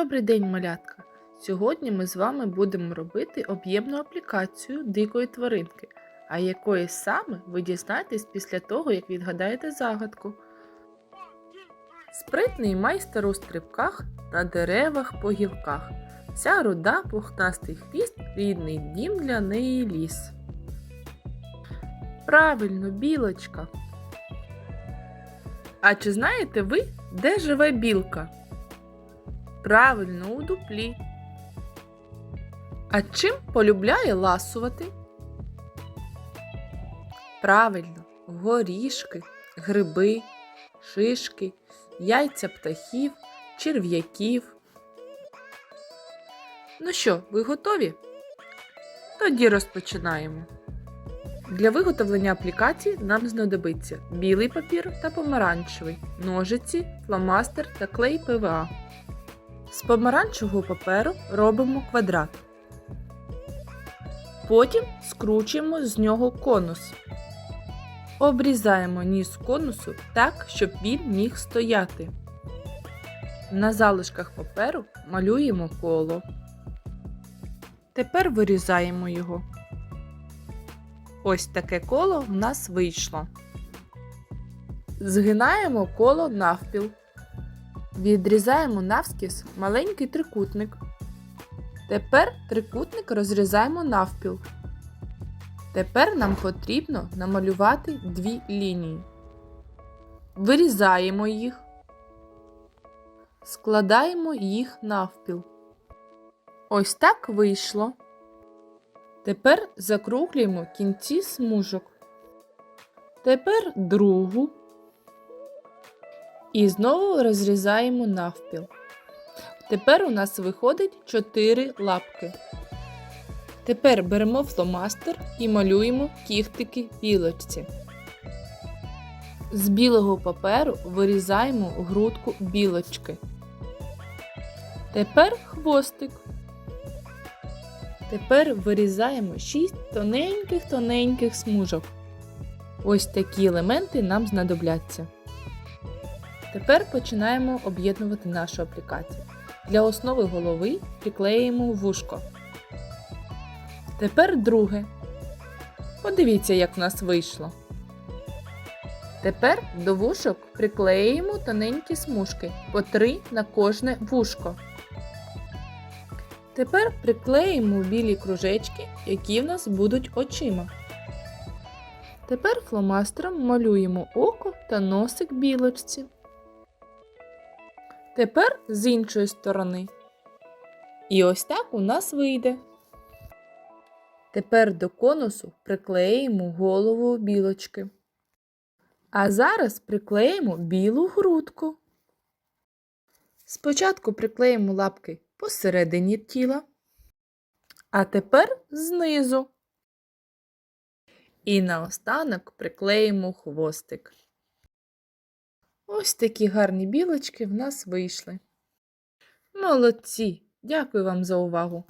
Добрий день, малятка! Сьогодні ми з вами будемо робити об'ємну аплікацію дикої тваринки, а якої саме ви дізнаєтесь після того, як відгадаєте загадку. Спритний майстер у стрибках на деревах по гілках. Ця руда пухнастий хвіст, рідний дім для неї ліс. Правильно, білочка. А чи знаєте ви, де живе білка? Правильно, у дуплі. А чим полюбляє ласувати? Правильно, горішки, гриби, шишки, яйця птахів, черв'яків. Ну що, ви готові? Тоді розпочинаємо. Для виготовлення аплікації нам знадобиться білий папір та помаранчевий, ножиці, фломастер та клей ПВА. З помаранчевого паперу робимо квадрат. Потім скручуємо з нього конус. Обрізаємо ніз конусу так, щоб він міг стояти. На залишках паперу малюємо коло. Тепер вирізаємо його. Ось таке коло в нас вийшло. Згинаємо коло навпіл. Відрізаємо навскіз маленький трикутник. Тепер трикутник розрізаємо навпіл. Тепер нам потрібно намалювати дві лінії. Вирізаємо їх, складаємо їх навпіл. Ось так вийшло. Тепер закруглюємо кінці смужок. Тепер другу. І знову розрізаємо навпіл. Тепер у нас виходить 4 лапки. Тепер беремо фломастер і малюємо кіхтики білочці. З білого паперу вирізаємо грудку білочки. Тепер хвостик. Тепер вирізаємо 6 тоненьких-тоненьких смужок. Ось такі елементи нам знадобляться. Тепер починаємо об'єднувати нашу аплікацію. Для основи голови приклеїмо вушко. Тепер друге. Подивіться, як в нас вийшло. Тепер до вушок приклеїмо тоненькі смужки по три на кожне вушко. Тепер приклеїмо білі кружечки, які в нас будуть очима. Тепер фломастером малюємо око та носик білочці. Тепер з іншої сторони. І ось так у нас вийде. Тепер до конусу приклеїмо голову білочки. А зараз приклеїмо білу грудку. Спочатку приклеїмо лапки посередині тіла, а тепер знизу. І наостанок приклеїмо хвостик. Ось такі гарні білочки в нас вийшли. Молодці! Дякую вам за увагу!